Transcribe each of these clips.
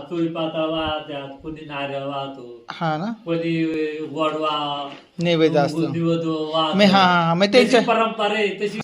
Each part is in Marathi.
चोळी पातळ वाहत्यात कोणी नारळ वाहतो हा ना? कोणी गोडवा नैवेद्य असतो. वाहतो. मी हा हा मग तशी त्यांच्या परंपरा आहे तशी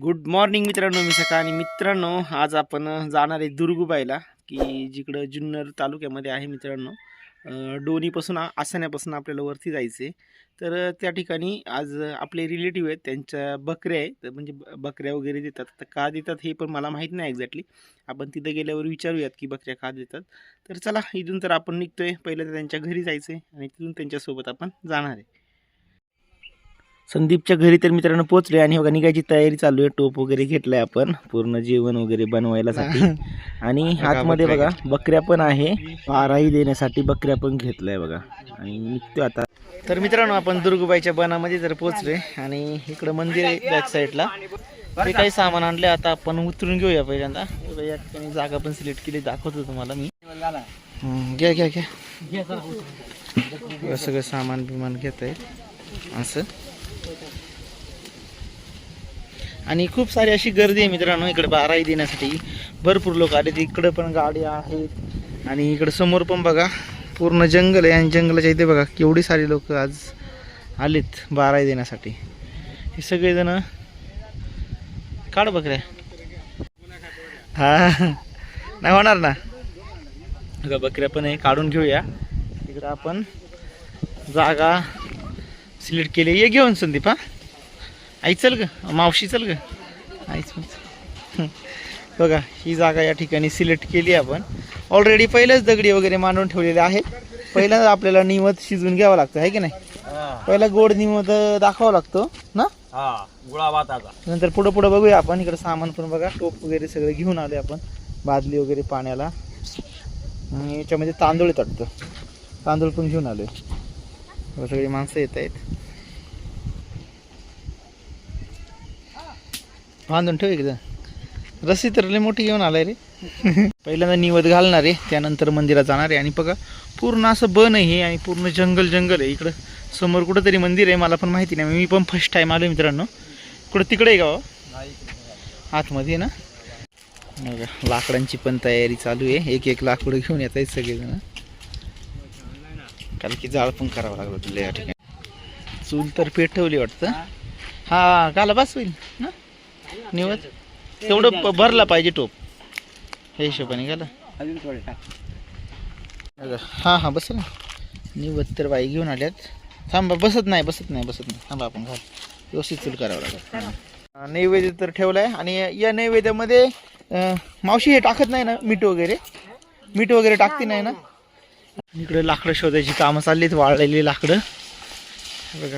गुड मॉर्निंग मित्रांनो मी सकाळ आणि मित्रांनो आज आपण जाणार आहे दुर्गुबाईला की जिकडं जुन्नर तालुक्यामध्ये आहे मित्रांनो. डोनीपासून आसण्यापासून आपल्याला वरती जायचं आहे तर त्या ठिकाणी आज आपले रिलेटिव्ह आहेत त्यांच्या बकऱ्या आहेत. तर म्हणजे ब- बकऱ्या वगैरे देतात. तर का देतात हे पण मला माहीत नाही एक्झॅक्टली आपण तिथं गेल्यावर विचारूयात की बकऱ्या का देतात. तर चला इथून तर आपण निघतोय. पहिलं तर त्यांच्या घरी जायचं आहे आणि तिथून त्यांच्यासोबत आपण जाणार आहे. संदीपच्या घरी तर मित्रांनो पोहोचले आणि बघा निघायची तयारी चालू आहे. टोप वगैरे घेतलाय आपण. पूर्ण जेवण वगैरे बनवायला साठी आणि आतमध्ये बघा बकऱ्या पण आहे. पाराही देण्यासाठी बकऱ्या पण घेतलाय बघा. आणि निघतो आता. तर मित्रांनो आपण दुर्गबाईच्या बनामध्ये जर पोहोचलोय आणि इकडं मंदिर आहे बॅक साईडला ते काही सामान आणले आता आपण उतरून घेऊया पहिल्यांदा. हे या ठिकाणी जागा पण सिलेक्ट केली दाखवतो तुम्हाला मी. घ्या घ्या घ्या. हे सगळं सामान बिमान घेत आहेत असं. आणि खूप सारी अशी गर्दी आहे मित्रांनो इकडे बाराही देण्यासाठी. भरपूर लोक आले इकडे पण गाड्या आहेत. आणि इकडे समोर पण बघा पूर्ण जंगल आहे. आणि जंगलाच्या इथे बघा केवढी सारी लोक आज आलेत बाराही देण्यासाठी. हे सगळेजण काढ बकऱ्या. हा. नाही होणार ना? बघा बकऱ्या पण आहे. काढून घेऊया. तिकडं आपण जागा सिलेक्ट केली. ये घेऊन संदीप हा. आई चल ग. मावशी चल ग. आईच. बघा ही जागा या ठिकाणी सिलेक्ट केली आपण. ऑलरेडी पहिलेच दगडी वगैरे मांडून ठेवलेले आहेत. पहिल्यांदा आपल्याला निवत शिजवून घ्यावं लागतं आहे की नाही? पहिला गोड निवत दाखवावा लागतो ना? हा नंतर पुढं पुढं बघूया आपण. इकडे सामान पण बघा टोप वगैरे सगळं घेऊन आले आपण. बादली वगैरे पाण्याला. आणि याच्यामध्ये तांदूळ आहेत वाटतं तांदूळ पण घेऊन आलोय. सगळी माणसं येत आहेत. बांधून ठेव एकदा रस्सी तर लय मोठी घेऊन आलाय रे. पहिल्यांदा निवत घालणार आहे त्यानंतर मंदिरात जाणार आहे. आणि बघा पूर्ण असं बन आहे आणि पूर्ण जंगल जंगल आहे. इकडं समोर कुठंतरी मंदिर आहे मला पण माहिती नाही. मी पण फर्स्ट टाईम आलो मित्रांनो. कुठं तिकडे आहे का आतमध्ये ना? लाकडांची पण तयारी चालू आहे. एक एक लाकूड घेऊन येत आहेत सगळेजण. कारण की जाळ पण करावं लागलं तुला या ठिकाणी. चूल तर पेटवली वाटतं. हा काला बस होईल ना निवत. तेवढं प- भरला पाहिजे टोप. हे हिशोबाने गाला. हां हा हा बस ना. निवत तर बाई घेऊन आल्यात. थांबा बसत नाही बसत नाही बसत नाही. थांबा आपण घाल. व्यवस्थित चूल करावं लागेल. नैवेद्य तर ठेवलाय. आणि या नैवेद्यामध्ये मावशी हे टाकत नाही ना मीठ वगैरे? मीठ वगैरे टाकते नाही ना? इकडे लाकडं शोधायची कामं चाललीत वाळलेली लाकडं. बघा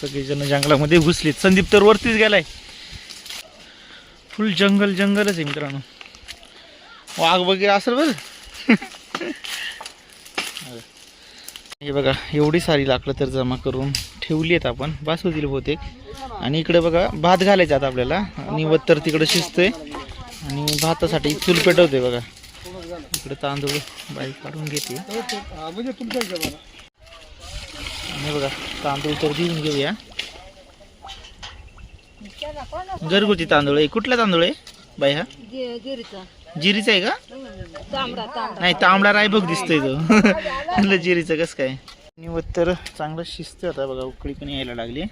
सगळेजण जंगलामध्ये घुसलीत. संदीप तर वरतीच गेलाय. फुल जंगल जंगलच आहे मित्रांनो. वाघ वगैरे असेल बरं. हे बघा एवढी सारी लाकडं तर जमा करून ठेवली आहेत आपण बास होतील बहुतेक. आणि इकडे बघा भात घालायचा आता आपल्याला. आणि वत्तर तिकडं शिजतोय. आणि भातासाठी चूल पेटवतोय बघा. इकडे तांदूळ बाई काढून घेते. आणि बघा तांदूळ तर देऊन घेऊया. घरगुती तांदूळ आहे. कुठला तांदूळ आहे बाई हा? जिरीचा आहे का? नाही तांबडा रायबग दिसतोय तो. जिरीचं कसं काय? आणि तर चांगलं शिजतं आता बघा उकळी पण यायला लागली.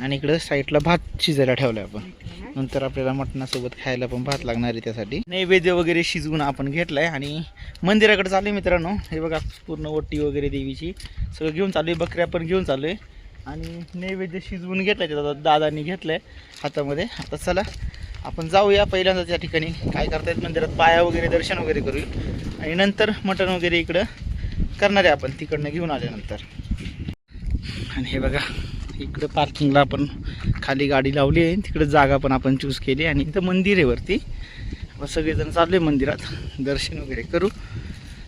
आणि इकडं साईडला भात शिजायला ठेवला आपण. नंतर आपल्याला मटणासोबत खायला पण भात लागणार आहे त्यासाठी. नैवेद्य वगैरे शिजवून आपण घेतलाय. आणि मंदिराकडे चालू आहे मित्रांनो. हे बघा पूर्ण ओटी वगैरे देवीची. सगळं घेऊन चालू आहे बकऱ्या पण घेऊन चालू आहे आणि नैवेद्य शिजवून घेतलाय दादा दादानी घेतलाय हातामध्ये. आता चला आपण जाऊया पहिल्यांदा त्या ठिकाणी. काय करतायत मंदिरात? पाया वगैरे दर्शन वगैरे करूया. आणि नंतर मटण वगैरे इकडं. करणार आहे आपण तिकडनं घेऊन आल्यानंतर. आणि हे बघा इकडं पार्किंगला आपण खाली गाडी लावली आहे. तिकडं जागा पण आपण चूज केली आणि इथं मंदिर आहे वरती. आपण सगळेजण चालले मंदिरात. दर्शन वगैरे करू.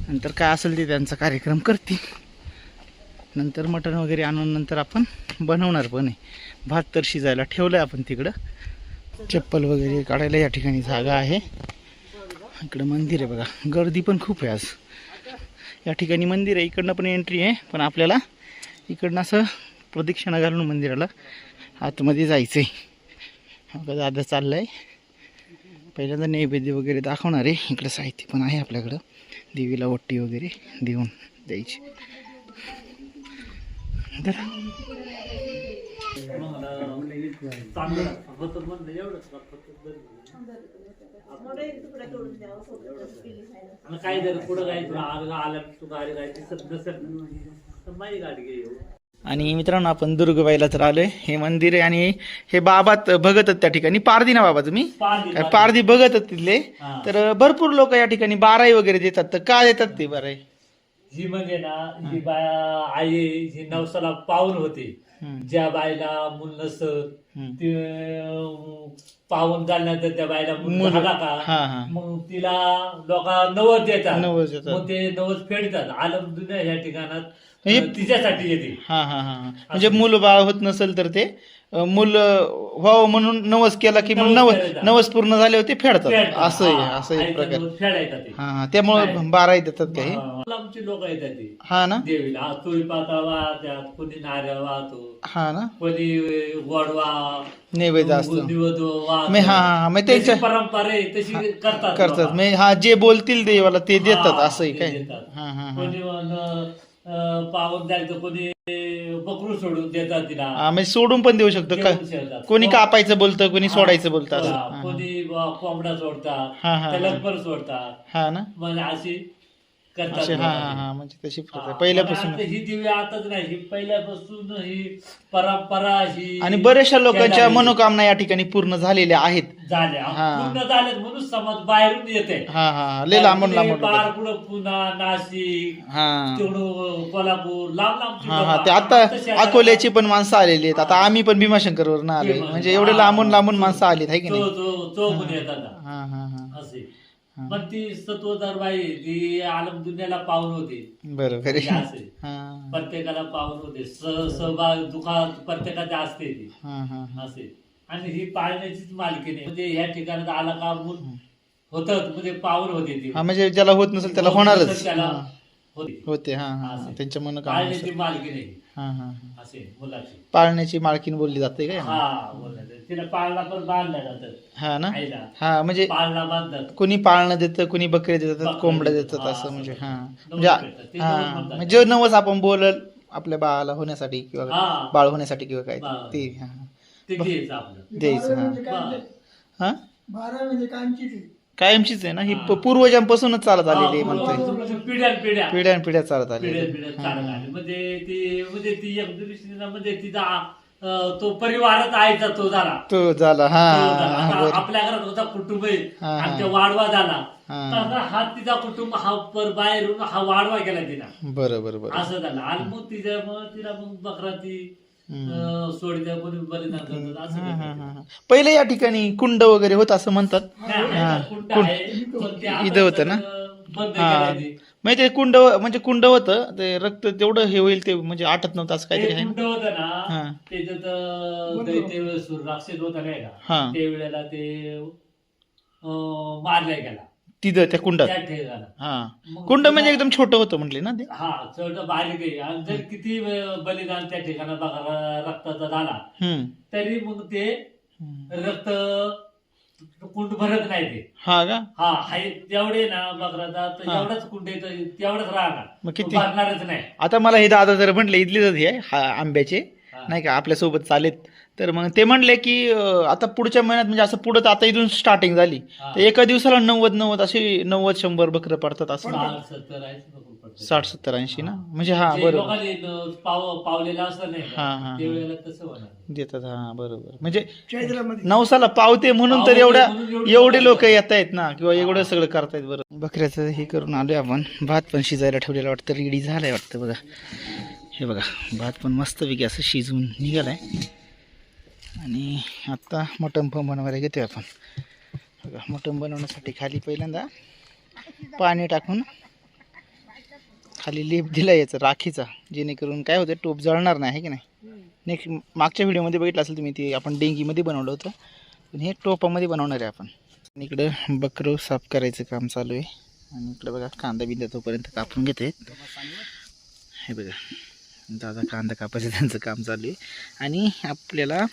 नंतर काय असेल ते त्यांचा कार्यक्रम करतील. नंतर मटण वगैरे आणून नंतर आपण बनवणार पण आहे. भात तर शिजायला ठेवलं आहे आपण तिकडं. चप्पल वगैरे काढायला या ठिकाणी जागा आहे. इकडं मंदिर आहे बघा. गर्दी पण खूप आहे आज. या ठिकाणी मंदिर आहे. इकडनं पण एंट्री आहे पण आपल्याला इकडनं असं प्रदक्षिणा घालून मंदिराला आतमध्ये जायचं आहे बघा दादा चाललं आहे पहिल्यांदा नैवेद्य वगैरे दाखवणार आहे. इकडं साहित्य पण आहे आपल्याकडं. देवीला ओट्टी वगैरे देऊन द्यायची. तर आणि काय जर पुढं काय तुला आलं आलं तू गाडी तर माझी गाडी घे येऊ. आणि मित्रांनो आपण दुर्गबाईला तर आलोय. हे मंदिर आहे आणि हे बाबा त- भगतच त्या ठिकाणी. पारदी ना बाबा तुम्ही? पारधी, काय पारधी. भगतच तिथले. हा. तर भरपूर लोक या ठिकाणी बाराई वगैरे देतात. तर का देतात ते बाराई ही म्हणजे ना ही बाया आई ही नवसाला पाहून होती. ज्या बाईला मूल नसत. ते पाहून झाल्यानंतर त्या बाईला मूल झाला का. मग तिला लोक नवस देतात नवस देतात. मग ते नवस फेडतात आलम दुनिया या ठिकाणात तिच्यासाठी येते. म्हणजे मूल बाळ होत नसेल तर ते मूल व्हावं म्हणून नवस केला की मग नवस नवस पूर्ण झाल्यावर ते फेडतात. फेडतात. असं आहे हा, असं एक आईचा प्रकार. नवस फेडायचा ते. हा हा त्यामुळे. बाराई देतात काही. हा, आमची लोक येतात ते. हा ना? देवीला. आज पाता कोणी नारळ वाहतो. हा ना? कोणी गोडवा नैवेद्य असतो. वाहतो. मी हा हा हा तशी त्यांच्या परंपरा आहे तशी करतात करतात. लोकं. मी हा जे बोलतील देवाला ते देतात हा, असं आहे ते काय देतात. हा हा हा. कोणी जाईल तर कोणी बकरू सोडून देतात तिला हा, म्हणजे सोडून पण देऊ शकतो का जेवण शेवतात. कोणी को- कापायचं बोलतं कोणी हा, सोडायचं बोलतं असं हा, हा, हा. कोणी ब- कोंबडा सोडतात हा, हा, त्याला हा. पण सोडतात हा ना म्हणजे अशी करतात असे हा हा लोकं. हा म्हणजे तशी आहे. पहिल्यापासून पण आता ही दिवी आताच नाही ही पहिल्यापासून ही परंपरा ही आणि बऱ्याचशा लोकांच्या मनोकामना या ठिकाणी पूर्ण झालेल्या आहेत झाल्या हा. पूर्ण झाल्यात म्हणून समाज बाहेरून येते हा हा हा. लय लांबून लांबून लोकं. नाशिक हा तेवढं कोल्हापूर लांब लांबची हा. हा ते आता अकोल्याची पण माणसं आलेली आहेत आता आम्ही पण भीमाशंकरवरून आलोय भीमा- म्हणजे एवढे. लांबून लांबून माणसं आलीत आहे की तो नाही तो तो पण येतात हा हा हा असे हा. पण ती सत्वदार बाई ती आलम दुनियाला पाहून होती. बरोबर. आहे म्हणजे असे हा. प्रत्येकाला पाहून होते. स- सहभाग दुखात प्रत्येकाच्या असते ती. हा हा हा. असे आणि ही पाळण्याचीच मालकी म्हणजे ह्या ठिकाणात आला का होत म्हणजे पावन होते ती. हा म्हणजे ज्याला होत नसेल त्याला होणारच. त्याला हा. होते. होते हा हा असे. त्यांच्या मनोकामना पाळण्याची मालकी नाही हा हा हा. असे मुलाची पाळण्याची मालकीन बोलली जाते काय हा बोलायचं तिला पाळणा पण बांधला जातं हा ना आईला हा म्हणजे बांधतात कोणी पाळणं देतं कोणी बकरे देतात बकरे कोंबड्या देतात. देतात हा, असं म्हणजे. हा नवस म्हणजे हा नवस म्हणतात. म्हणजे नवस आपण बोलल आपल्या बाळाला होण्यासाठी किंवा हा. बाळ होण्यासाठी किंवा काय हा. ते हा ते द्यायचं आपलं द्यायचं हा बरं. हा बारा म्हणजे आहे. कायमचीच आहे ना ही प- पूर्वजांपासूनच चालत आलेली आहे म्हणतोय पिढ्या पिढ्या पिढ्या चालत आलेली पिढ्यान आहे. पिढ्या चालत. आली म्हणजे ती म्हणजे ती एक दृष्टीने म्हणजे तिचा अं, तो परिवारच आईचा तो झाला तो झाला हा तो झाला. हा, आता बरं. आपल्या घरात होता कुटुंब आहे हा, हा. वाढवा झाला हा. तसा हा तिचा कुटुंब हा पर बाहेरून हा वाढवा केला तिला बरं बरं बरं असं झालं आणि मग तिच्या मग तिला मग बकरा ती अं, सोडीच्या कोणी बलिदान करतात असं करतात. पहिले या ठिकाणी कुंड वगैरे होत असं म्हणतात नाही, हा. कुंड. आहे, पण ते इथं होतं ना? बंद हा केलंय ते. म्हणजे ते कुंड म्हणजे कुंड होतं ते रक्त तेवढं हे होईल ते म्हणजे आटत नव्हतं असं काहीतरी ते आहे ना? कुंड होतं हा. ना त्याच्यात अं, राक्षस होता हा. का त्यावेळेला ते अं, मारल्या गेला तिथं त्या कुंडात. त्या ठिकाणा. हा. मग कुंड म्हणजे एकदम छोटं होतं म्हटले ना ते? हा छोट बारीक आहे. आणि जर किती अं, बलिदान त्या ठिकाणा बघा रक्ताचा झाला हम्म. तरी मग ते हम्म. रक्त कुंड भरत नाही ते. हा का? हा हाय तेवढे ना बकराचा तर हा. कुंड येतं तेवढंच राहणार. मग किती? भरणारच नाही. आता मला हे दादा जर म्हटले इथले हे आहे, हा आंब्याचे. नाही का आपल्यासोबत चालेत तर मग ते म्हणले की आता पुढच्या महिन्यात म्हणजे असं पुढं आता इथून स्टार्टिंग झाली. तर एका दिवसाला नव्वद नव्वद असे नव्वद शंभर बकरं पडतात असं. साठ सत्तर. साठ ऐंशी ना? म्हणजे हा जे बरोबर. पावलेलं नाही हा, हा, का हा. त्यावेळेला तसं होणार. देतात हा बरोबर. म्हणजे चैत्रामध्ये. नवसाला पावते म्हणून तर पावते एवढ्या म्हणून एवढी एवढे लोक लोकं येत आहेत ना किंवा एवढं सगळं करतायत बरं. बकऱ्याचं हे करून आलोय आपण. भात पण शिजायला ठेवलेला वाटतं रेडी झालाय वाटतं बघा. हे बघा भात पण मस्तपैकी असं शिजवून निघालाय. आणि आत्ता मटण पण बनवायला घेतोय आपण. बघा मटण बनवण्यासाठी खाली पहिल्यांदा पाणी टाकून खाली लेप दिला याचा राखीचा जेणेकरून काय होतं टोप जळणार नाही आहे की नाही? नेक्स्ट मागच्या व्हिडिओमध्ये बघितलं असेल तुम्ही ते आपण डेंगीमध्ये बनवलं होतं. पण हे टोपामध्ये बनवणार आहे आपण. इकडं बकरं साफ करायचं काम चालू आहे. आणि इकडं बघा कांदा बिंदा तोपर्यंत कापून घेते हे बघा. दादा कांदा कापायचं त्यांचं काम चालू आहे. आणि आपल्याला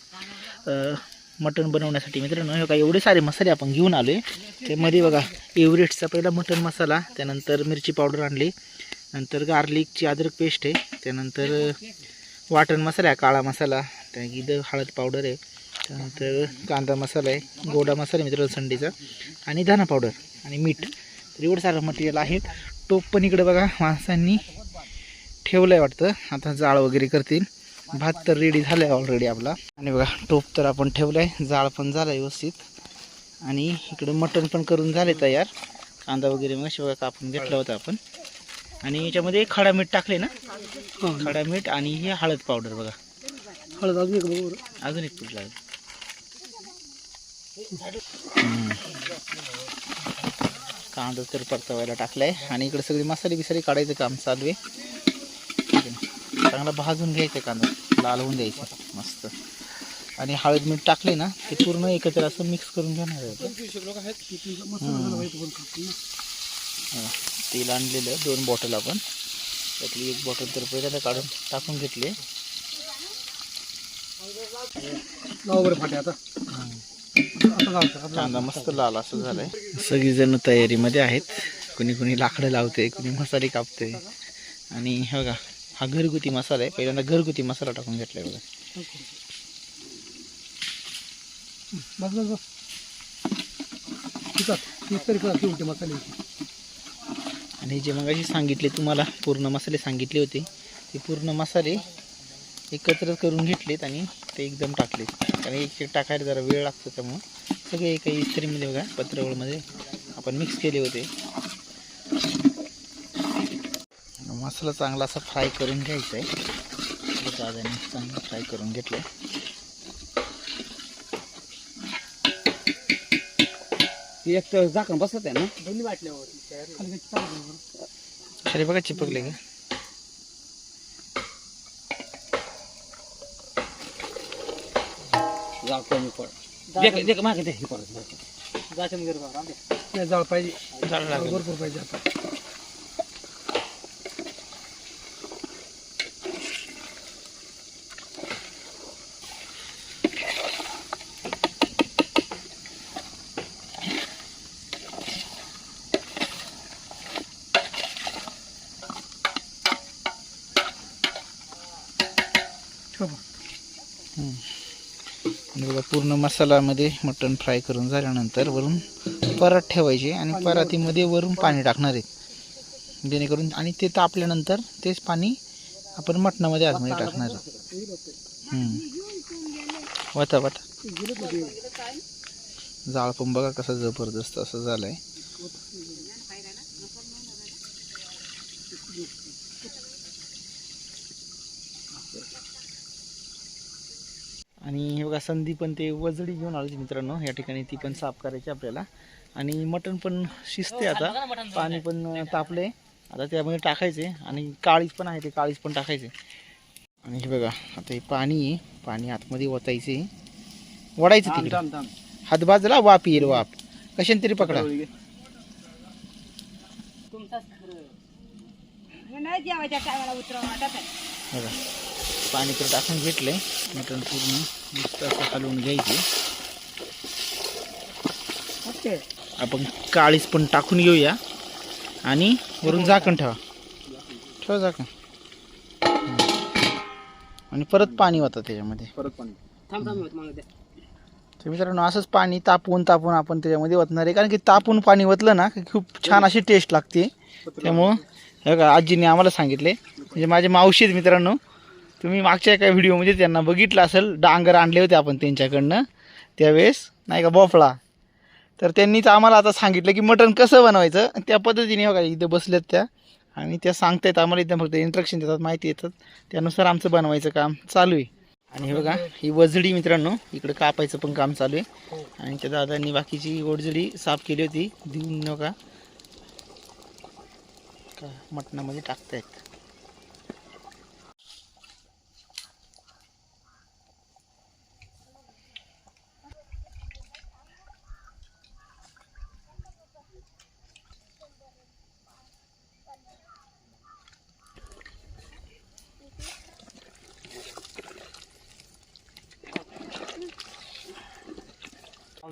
मटण बनवण्यासाठी मित्रांनो हे बघा एवढे सारे मसाले आपण घेऊन आलो आहे त्यामध्ये बघा एव्हरेस्टचा पहिला मटण मसाला त्यानंतर मिरची पावडर आणली नंतर गार्लिकची अद्रक पेस्ट आहे त्यानंतर वाटण मसाला आहे काळा मसाला त्या हळद पावडर आहे त्यानंतर कांदा मसाला आहे गोडा मसाला मित्र मित्रांनो आणि धना पावडर आणि मीठ. तर एवढं सारं मटेरियल आहे. टोप पण इकडे बघा माणसांनी ठेवलं आहे वाटतं. आता जाळ वगैरे करतील. भात तर रेडी झालं आहे ऑलरेडी आपला. आणि बघा टोप तर आपण ठेवलं आहे जाळ पण झालं आहे व्यवस्थित. आणि इकडं मटण पण करून झाले तयार. कांदा वगैरे मग बघा कापून घेतला होता आपण. आणि याच्यामध्ये खडा मीठ टाकले ना? खडा मीठ आणि हे हळद पावडर बघा. हळद अजून एक अजून एक पीठ लागेल. कांदा तर परतवायला टाकलाय. आणि इकडे सगळी मसाले बिसाले काढायचं काम चालू आहे? चांगला भाजून घ्यायचं कांदा. लाल होऊन द्यायचं. मस्त. आणि हळद मीठ टाकले ना ते पूर्ण एकत्र असं मिक्स करून घेणार आहे. हा, तेल आणलेलं दोन बॉटल आपण. त्यातली एक बॉटल तर पहिल्यांदा काढून टाकून घेतली. कांदा मस्त लाल असं झालंय. सगळीजण तयारीमध्ये आहेत. कुणी कुणी लाकडं लावते कुणी मसाले कापते आणि हे बघा हा घरगुती मसाला आहे. पहिल्यांदा घरगुती मसाला टाकून घेतलाय बघा. बस बस बस ठीक आहे मसाले आणि जे मग सांगितले तुम्हाला पूर्ण मसाले सांगितले होते ते पूर्ण मसाले एकत्र करून घेतलेत आणि ते एकदम टाकलेत. कारण एक एक टाकायला जरा वेळ लागतो त्यामुळं सगळे एका इस्त्रीमध्ये बघा पत्रवळमध्ये आपण मिक्स केले होते. मसाला चांगला असा फ्राय करून घ्यायचा आहे दादाने चांगला फ्राय करून घेतलं एक तर झाकण बसत आहे ना? दोन्ही वाटल्यावर. खाली बघा चिपकले का? जाळ कमी पड. देख मागे दे हे जाळ पाहिजे. झालं लागलं. भरपूर पाहिजे आता. मसाल्यामध्ये मटण फ्राय करून झाल्यानंतर वरून परात ठेवायचे आणि परातीमध्ये वरून पाणी टाकणार आहेत. जेणेकरून आणि ते तापल्यानंतर तेच पाणी आपण मटणामध्ये आतमध्ये टाकणार आहे हम्म. वाता वाता. जाळ पण बघा कसं जबरदस्त असं झालंय. आणि हे बघा संधी पण ते वजडी घेऊन आली मित्रांनो या ठिकाणी ती पण साफ करायची आपल्याला. आणि मटण पण शिजते आता. पाणी पण तापले. आता त्यामध्ये टाकायचे आणि काळीज पण आहे ते काळीज पण टाकायचे. आणि हे बघा आता हे पाणी आहे. पाणी आतमध्ये ओतायचे. वडायचं तिकडे. थांब, थांब. हात बाजूला वाप येईल वाप कशाने तरी पकडा. बघा. पाणी तर टाकून घेतलंय. मटण पूर्ण. मस्त असं हलवून घ्यायचे. ओके. आपण काळीच पण टाकून घेऊया. आणि वरून झाकण ठेवा. ठेवा झाकण. आणि परत पाणी होतं त्याच्यामध्ये. परत पाणी. थांब थांब मग दे तर मित्रांनो असंच पाणी तापवून तापवून आपण त्याच्यामध्ये ओतणार आहे. कारण की तापून पाणी ओतलं ना की खूप छान अशी टेस्ट लागते. त्यामुळं हे बघा आजीने आम्हाला सांगितले. म्हणजे माझे मावशी आहेत मित्रांनो तुम्ही मागच्या एका व्हिडिओमध्ये त्यांना बघितलं असेल डांगर आणले होते आपण त्यांच्याकडनं त्यावेळेस नाही का बोफळा. तर त्यांनीच आम्हाला आता सांगितलं की मटण कसं बनवायचं त्या पद्धतीने बघा इथे बसल्यात त्या. आणि त्या सांगतायत आम्हाला इथं फक्त इंट्रक्शन देतात माहिती येतात. त्यानुसार आमचं बनवायचं काम चालू आहे. आणि हे बघा ही वजडी मित्रांनो इकडं कापायचं पण काम चालू आहे. आणि त्या दादांनी बाकीची ओडजडी साफ केली होती. देऊन नका. का मटणामध्ये टाकतायत.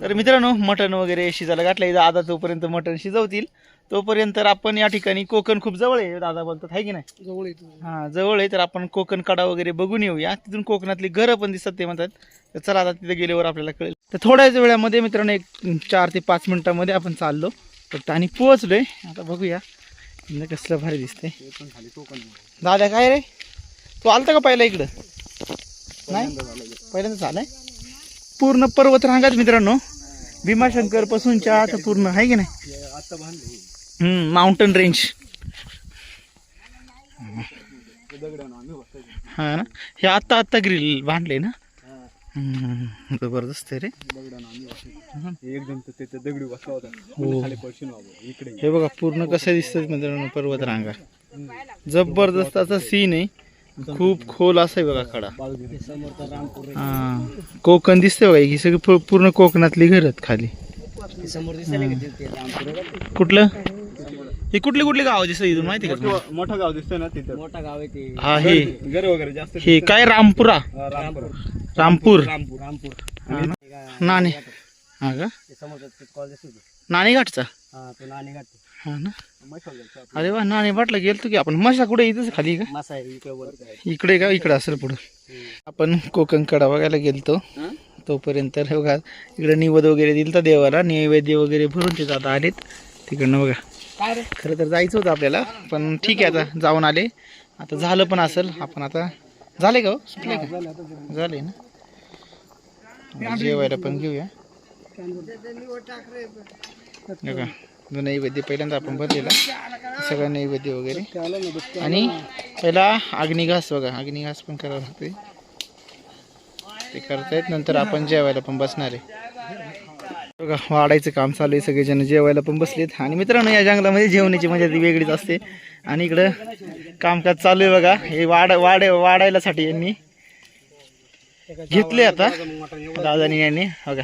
तर मित्रांनो मटण वगैरे शिजायला घातलंय. दादा तोपर्यंत मटण शिजवतील तोपर्यंत आपण या ठिकाणी कोकण खूप जवळ आहे. दादा बोलतात आहे की नाही? जवळ येतो हा जवळ आहे. तर आपण कोकण कडा वगैरे बघून येऊया. तिथून कोकणातली घरं पण दिसतात ते म्हणतात. तर चला आता तिथे गेल्यावर आपल्याला कळेल. तर थोड्याच वेळामध्ये मित्रांनो एक चार ते पाच मिनिटामध्ये आपण चाललो. फक्त आणि पोहोचलोय. आता बघूया. कसलं भारी दिसतंय. दादा काय रे? तू आलता का पहिला इकडं? नाही? पहिल्यांदा झालंय पूर्ण पर्वत रांगात मित्रांनो. भीमाशंकर पासूनच्या आता पूर्ण आहे की नाही? हम्म माउंटन रेंज हा ना? हे आत्ता आत्ता ग्रिल बांधले ना? जबरदस्त आहे रे. एकदम दगडी बसला होता हे बघा पूर्ण कसं दिसत मित्रांनो पर्वत रांगा जबरदस्त असा सीन आहे. खूप खोल असं आहे बघा कडा हा. कोकण दिसतंय बघा ही सगळी पू- पूर्ण कोकणातली घर आहेत खाली. कुठलं? हे कुठले कुठले गाव दिसत इथून माहिती का तुम्हाला? मोठं गाव दिसतंय ना तिथं. मोठं गाव आहे ते. हा हे. घर वगैरे जास्त हे काय रामपुरा? रामपूर. रामपूर. रामपूर रामपूर. हा ना? नाणे. हा का? नाणे घाटचा हा तो नाणे घाट हा ना? अरे वा नाणे वाटलं गेलतो की आपण मशा कुठे इथंच खाली का? मासा इकडे का? इकडे असेल पुढं. आपण कोकण कडा बघायला गेलतो. तोपर्यंत हे बघा इकडे निवद वगैरे दिलं तर देवाला नैवेद्य वगैरे भरून ते जाता आलेत. तिकडनं बघा. खरं तर जायचं होतं आपल्याला पण ठीक आहे आता जाऊन आले. आता झालं पण असेल. आपण आता झाले का हो? सुटले का? झाले ना? जेवायला पण घेऊया. जो नैवेद्य पहिल्यांदा आपण भरलेला सगळं नैवेद्य वगैरे. आणि पहिला अग्निघास बघा अग्निघास पण करावं लागते ते करतायत नंतर आपण जेवायला पण बसणार आहे. बघा वाढायचं काम चालू आहे सगळेजण जेवायला पण बसलेत. आणि मित्रांनो या जंगलामध्ये जेवणाची मजा ती वेगळीच असते. आणि इकडं कामकाज चालू आहे बघा. हे वाढ वाढ वाढायलासाठी यांनी घेतले आता. दादानी यांनी बघा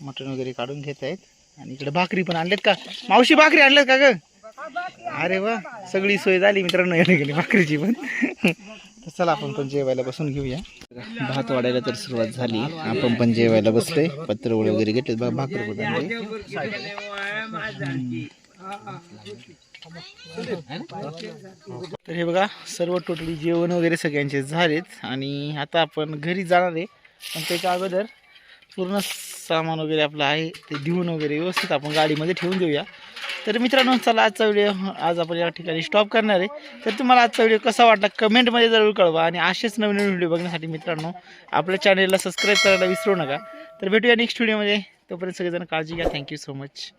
मटण वगैरे काढून घेत आहेत आणि इकडे भाकरी पण आणलेत का? मावशी भाकरी आणल्यात का ग? अरे वा सगळी सोय झाली मित्रांनो याने गेली भाकरीची पण. तर चला आपण पण जेवायला बसून घेऊया. भात वाढायला तर सुरुवात झाली. आपण पण जेवायला बसलोय. पत्रवळ वगैरे घेतले बा भाकर तर हे बघा सर्व टोटली जेवण वगैरे सगळ्यांचे झालेत आणि आता आपण घरी जाणार आहे. पण त्याच्या अगोदर पूर्ण सामान वगैरे आपलं आहे ते देऊन वगैरे व्यवस्थित आपण गाडीमध्ये ठेवून देऊया. तर मित्रांनो चला आजचा व्हिडिओ आज आपण या ठिकाणी स्टॉप करणार आहे. तर तुम्हाला आजचा व्हिडिओ कसा वाटला कमेंटमध्ये जरूर कळवा आणि असेच नवीन नवीन व्हिडिओ बघण्यासाठी मित्रांनो आपल्या चॅनलला सबस्क्राईब करायला विसरू नका. तर भेटूया नेक्स्ट व्हिडिओमध्ये तोपर्यंत सगळेजण काळजी घ्या. Thank you so much